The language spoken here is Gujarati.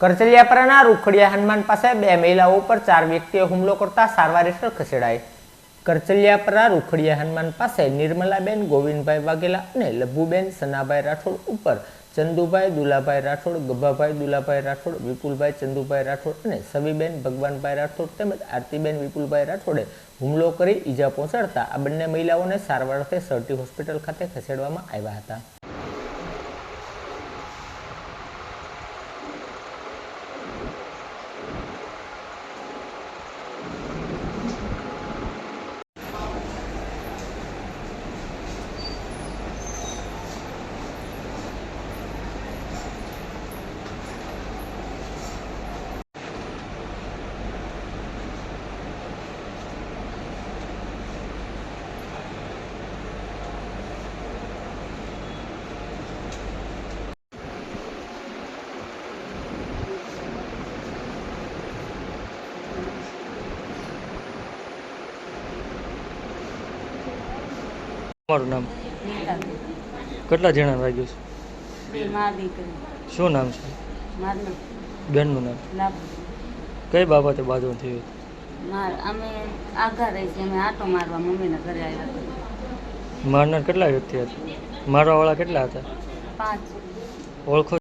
કરચલિયાપરાના રૂખડિયા હનુમાન પાસે બે મહિલાઓ ઉપર ચાર વ્યક્તિએ હુમલો કરતા સારવાર હેઠળ ખસેડાઈ. કરચલિયાપરા રૂખડિયા હનુમાન પાસે નિર્મલાબેન, ગોવિંદભાઈ વાઘેલા અને લભુબેન સનાભાઈ રાઠોડ ઉપર ચંદુભાઈ, દુલાભાઈ રાઠોડ, ગભાભાઈ, દુલાભાઈ રાઠોડ, વિપુલભાઈ, ચંદુભાઈ રાઠોડ અને સવીબેન, ભગવાનભાઈ રાઠોડ તેમજ આરતીબેન, વિપુલભાઈ રાઠોડે હુમલો કરી ઈજા પહોંચાડતા આ બંને મહિલાઓને સારવાર અર્થે સરટી હોસ્પિટલ ખાતે ખસેડવામાં આવ્યા હતા. તમારું નામ? કેટલા જણા વાગ્યું છે? શું નામ છે? બેનનું નામ? કઈ બાબતે બાજુ થયું? અમે આઘા રહી છીએ અમે આટો મારવા મમ્મીના ઘરે આવ્યા મારનાર કેટલા વ્યક્તિ હતા? મારવાવાળા કેટલા હતા? પાંચ. ઓળખો